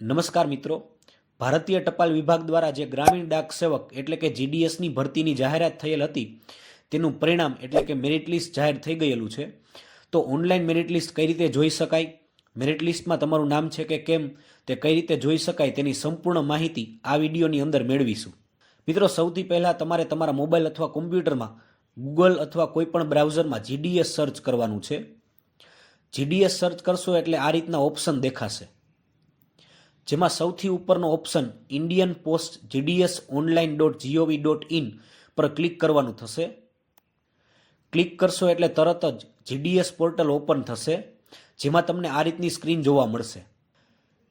નમસ્કાર મિત્રો. ભારતીય ટપાલ વિભાગ દ્વારા જે ગ્રામીણ ડાક સેવક એટલે કે જીડીએસની ભરતીની જાહેરાત થયેલ હતી, તેનું પરિણામ એટલે કે મેરિટ લિસ્ટ જાહેર થઈ ગયેલું છે. તો ઓનલાઈન મેરિટ લિસ્ટ કઈ રીતે જોઈ શકાય? મેરિટ લિસ્ટમાં તમારું નામ છે કે કેમ? તે કઈ રીતે જોઈ શકાય? તેની સંપૂર્ણ માહિતી આ વિડીયોની અંદર મેળવીશું. મિત્રો, સૌથી પહેલાં તમારે તમારા મોબાઈલ અથવા કોમ્પ્યુટરમાં ગૂગલ અથવા કોઈપણ બ્રાઉઝરમાં જીડીએસ સર્ચ કરવાનું છે. જીડીએસ સર્ચ કરશો એટલે આ રીતના ઓપ્શન દેખાશે. જેમાં સૌથી ઉપરનો option Indian post GDS online dot GOV dot in પર ક્લિક કરવાનું થશે. ક્લિક કરશો એટલે તરત જ જીડીએસ પોર્ટલ ઓપન થશે, જેમાં તમને આ રીતની સ્ક્રીન જોવા મળશે.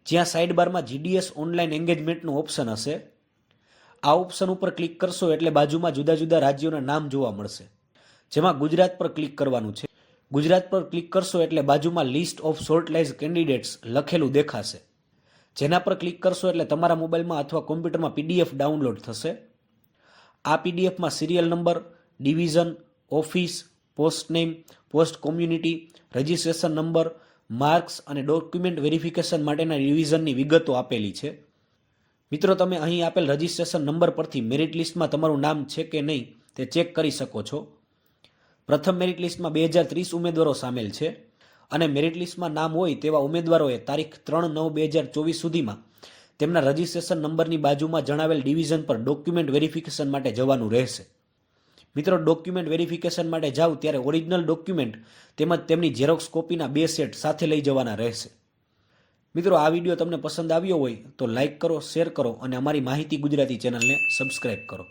જ્યાં સાઇડબારમાં જીડીએસ ઓનલાઈન એન્ગેજમેન્ટનું ઓપ્શન હશે. આ ઓપ્શન ઉપર ક્લિક કરશો એટલે બાજુમાં જુદા જુદા રાજ્યોના નામ જોવા મળશે, જેમાં ગુજરાત પર ક્લિક કરવાનું છે. ગુજરાત પર ક્લિક કરશો એટલે બાજુમાં લિસ્ટ ઓફ શોર્ટલાઇઝ કેન્ડિડેટ્સ લખેલું દેખાશે. જેના પર ક્લિક કરશો એટલે તમારા મોબાઈલમાં અથવા કોમ્પ્યુટરમાં પીડીએફ ડાઉનલોડ થશે. આ પીડીએફમાં serial number, division, office, post name, post community, registration number, marks અને ડોક્યુમેન્ટ વેરિફિકેશન માટેના રિવિઝનની વિગતો આપેલી છે. મિત્રો, તમે અહીં આપેલ રજિસ્ટ્રેશન નંબર પરથી મેરિટ લિસ્ટમાં તમારું નામ છે કે નહીં તે ચેક કરી શકો છો. પ્રથમ મેરિટ લિસ્ટમાં બે હજાર ત્રીસ ઉમેદવારો સામેલ છે. અને મેરિટ લિસ્ટમાં નામ હોય તેવા ઉમેદવારોએ તારીખ ત્રણ નવ બે હજાર ચોવીસ સુધીમાં તેમના રજિસ્ટ્રેશન નંબરની બાજુમાં જણાવેલ ડિવિઝન પર ડોક્યુમેન્ટ વેરિફિકેશન માટે જવાનું રહેશે. મિત્રો ડોક્યુમેન્ટ વેરિફિકેશન માટે જાઓ ત્યારે ઓરિજિનલ ડોક્યુમેન્ટ તેમજ તેમની ઝેરોક્સ કોપીના બે સેટ સાથે લઈ જવાના રહેશે. મિત્રો, આ વીડિયો તમને પસંદ આવ્યો હોય તો લાઇક કરો શેર કરો અને અમારી માહિતી ગુજરાતી ચેનલને સબસ્ક્રાઇબ કરો.